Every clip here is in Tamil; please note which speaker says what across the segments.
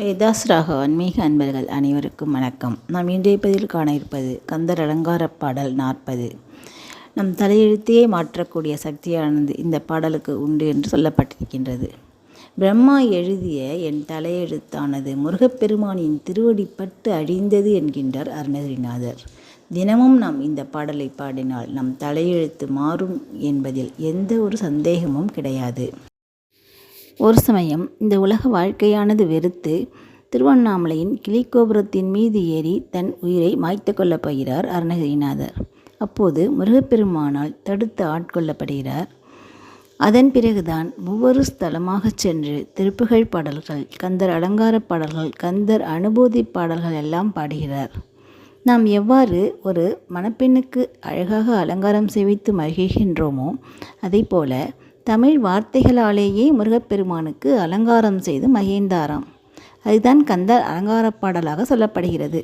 Speaker 1: வேதாஸ்ராக ஆன்மீக அன்பர்கள் அனைவருக்கும் வணக்கம். நாம் இன்றைய பதில் காண இருப்பது கந்தர் அலங்கார பாடல் நாற்பது. நம் தலையெழுத்தையே மாற்றக்கூடிய சக்தியானது இந்த பாடலுக்கு உண்டு என்று சொல்லப்பட்டிருக்கின்றது. பிரம்மா எழுதிய என் தலையெழுத்தானது முருகப்பெருமானின் திருவடிப்பட்டு அழிந்தது என்கின்றார் அருணகிரிநாதர். தினமும் நாம் இந்த பாடலை பாடினால் நம் தலையெழுத்து மாறும் என்பதில் எந்த ஒரு சந்தேகமும் கிடையாது. ஒரு சமயம் இந்த உலக வாழ்க்கையானது வெறுத்து திருவண்ணாமலையின் கிளிக்கோபுரத்தின் மீது ஏறி தன் உயிரை மாய்த்து கொள்ளப் போகிறார் அருணகிரிநாதர். அப்போது முருகப்பெருமானால் தடுத்து ஆட்கொள்ளப்படுகிறார் அதன் பிறகுதான் ஒவ்வொரு ஸ்தலமாகச் சென்று திருப்புகழ் பாடல்கள் கந்தர் அலங்கார பாடல்கள் கந்தர் அனுபூதி பாடல்கள் எல்லாம் பாடுகிறார். நாம் எவ்வாறு ஒரு மணப்பெண்ணுக்கு அழகாக அலங்காரம் செய்வித்து மகிழ்கின்றோமோ அதே போல தமிழ் வார்த்தைகளாலேயே முருகப்பெருமானுக்கு அலங்காரம் செய்து மகிழ்ந்தாராம். அதுதான் கந்தர் அலங்கார பாடலாக சொல்லப்படுகிறது.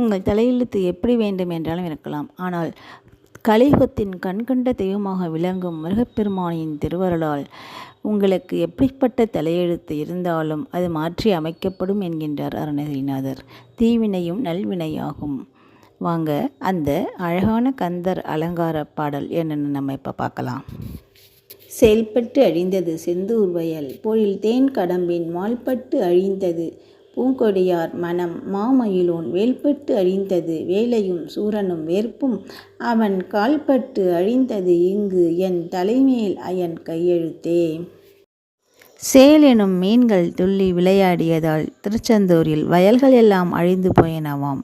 Speaker 1: உங்கள் தலையெழுத்து எப்படி வேண்டும் என்றாலும் இருக்கலாம். ஆனால் கலியுகத்தின் கண்கண்ட தெய்வமாக விளங்கும் முருகப்பெருமானின் திருவருளால் உங்களுக்கு எப்படிப்பட்ட தலையெழுத்து இருந்தாலும் அது மாற்றி அமைக்கப்படும் என்கின்றார் அருணகிரிநாதர். தீவினையும் நல்வினையாகும். வாங்க அந்த அழகான கந்தர் அலங்கார பாடல் என்னென்னு நம்ம இப்போ பார்க்கலாம். செயல்பட்டு அழிந்தது செந்தூர் வயல். பொழில் தேன் கடம்பின் மால்பட்டு அழிந்தது பூங்கொடியார் மனம் மாமயிலோன் வேல்பட்டு அழிந்தது வேலையும் சூரனும் வேற்பும் அவன் கால்பட்டு அழிந்தது இங்கு என் தலைமேல் அயன் கையெழுத்தே. சேல் எனும் மீன்கள் துள்ளி விளையாடியதால் திருச்செந்தூரில் வயல்கள் எல்லாம் அழிந்து போயினவாம்.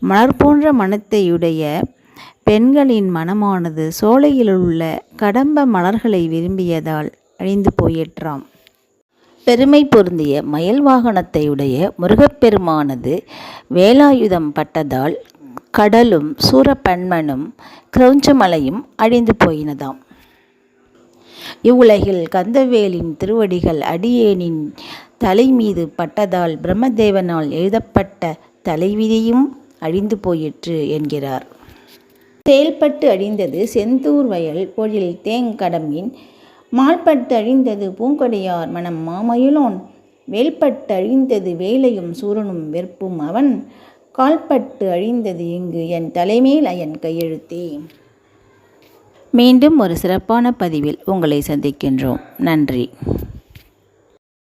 Speaker 1: மலர் போன்ற மனத்தையுடைய பெண்களின் மனமானது சோலையில் உள்ள கடம்ப மலர்களை விரும்பியதால் அழிந்து போயிற்றாம். பெருமை பொருந்திய மயில் வாகனத்தையுடைய முருகப்பெருமானது வேலாயுதம் பட்டதால் கடலும் சூரப்பன்மனும் கிரௌஞ்சமலையும் அழிந்து போயினதாம். இவ்வுலகில் கந்தவேலின் திருவடிகள் அடியேனின் தலை மீது பட்டதால் பிரம்மதேவனால் எழுதப்பட்ட தலைவிதியும் அழிந்து போயிற்று என்கிறார். செயல்பட்டு அழிந்தது செந்தூர் வயல் பொழில் தேங்கடம்பின் மால்பட்டு அழிந்தது பூங்கொடையார் மனம் மாமயிலோன். வேல்பட்டு அழிந்தது வேலையும் சூரனும் வெறுப்பும் அவன். கால்பட்டு அழிந்தது இங்கு என் தலைமேல் அயன் கையெழுத்தே. மீண்டும் ஒரு சிறப்பான பதிவில் உங்களை சந்திக்கின்றோம். நன்றி.